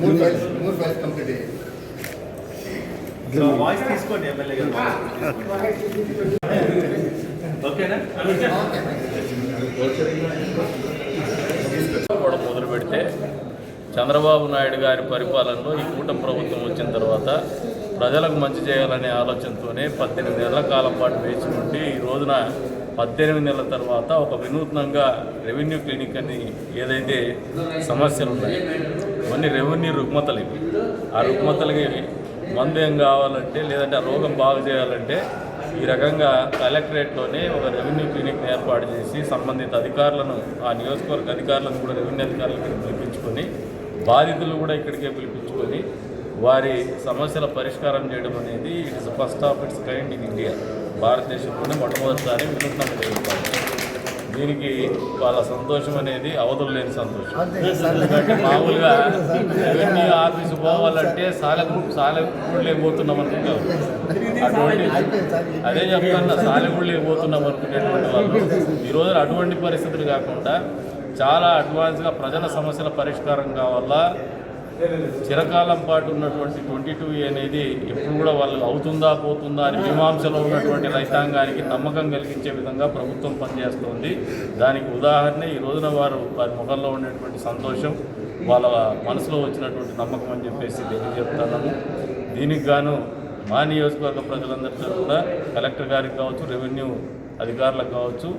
మూడు ఫైల్స్ మూడు files complete అయ్యాయి సో వాయిస్ తీసుకోండి ఎమ్మెల్యే గారు. ఓకేనా? కూడా మొదలు పెడితే చంద్రబాబు నాయుడు గారి పరిపాలనలో ఈ కూటమి ప్రభుత్వం వచ్చిన తర్వాత ప్రజలకు మంచి చేయాలనే ఆలోచనతోనే పద్దెనిమిది నెలల కాలం పాటు వేచి ఉండి ఈ రోజున పద్దెనిమిది నెలల తర్వాత ఒక వినూత్నంగా రెవెన్యూ క్లినిక్ అని ఏదైతే సమస్యలు ఉన్నాయి కొన్ని రెవెన్యూ రుగ్మతలు ఇవి. ఆ రుగ్మతలకి మందేం కావాలంటే లేదంటే ఆ రోగం బాగు చేయాలంటే ఈ రకంగా కలెక్టరేట్లోనే ఒక రెవెన్యూ క్లినిక్ని ఏర్పాటు చేసి సంబంధిత అధికారులను ఆ నియోజకవర్గ అధికారులను కూడా రెవెన్యూ అధికారులకు పిలిపించుకొని బాధితులు కూడా ఇక్కడికే పిలిపించుకొని వారి సమస్యల పరిష్కారం చేయడం అనేది it is first of its kind in India. భారతదేశంలోనే మొట్టమొదటిసారి వినూత్నం జరుగుతుంది. దీనికి వాళ్ళ సంతోషం అనేది అవధులు లేని సంతోషం. ఎందుకంటే మామూలుగా రెవెన్యూ ఆఫీసు పోవాలంటే సాలె సాలెగుళ్ళే పోతున్నాం అనుకుంటారు. అటువంటి అదే చెప్తున్నా సాలెగుళ్ళే పోతున్నాం అనుకునేటువంటి వాళ్ళు. ఈ రోజున అటువంటి పరిస్థితులు కాకుండా చాలా అడ్వాన్స్గా ప్రజల సమస్యల పరిష్కారం కావాలా? చిరకాలం పాటు ఉన్నటువంటి ట్వంటీ టూ అనేది ఎప్పుడు కూడా వాళ్ళు అవుతుందా పోతుందా అని మీమాంసలో ఉన్నటువంటి రైతాంగానికి నమ్మకం కలిగించే విధంగా ప్రభుత్వం పనిచేస్తోంది. దానికి ఉదాహరణ ఈ రోజున వారు వారి ముఖంలో ఉండేటువంటి సంతోషం వాళ్ళ మనసులో వచ్చినటువంటి నమ్మకం అని చెప్పేసి తెలియజెప్తున్నాము దీనికి గాను మా నియోజకవర్గ ప్రజలందరితో కూడా కలెక్టర్ గారికి కావచ్చు రెవెన్యూ అధికారులకు కావచ్చు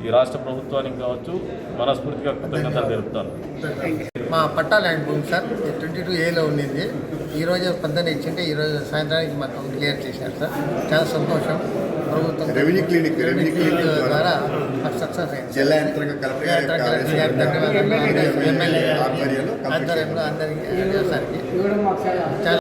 ఈ రాష్ట్ర ప్రభుత్వానికి కావచ్చు మనస్ఫూర్తిగా కృతజ్ఞతలు తెలుపుతాను మా పట్టా ల్యాండ్ భూమి సార్ ట్వంటీ టూ ఏలో ఉండింది ఈ రోజు పొద్దున్న ఇచ్చింటే ఈ రోజు సాయంత్రానికి మొత్తం క్లియర్ చేశారు సార్ చాలా సంతోషం ప్రభుత్వం రెవెన్యూ క్లినిక్, రెవెన్యూ క్లినిక్ ద్వారా సక్సెస్ అయింది జిల్లా యంత్రాంగ కలెక్టర్ ఆధ్వర్యంలో అందరికీ చాలా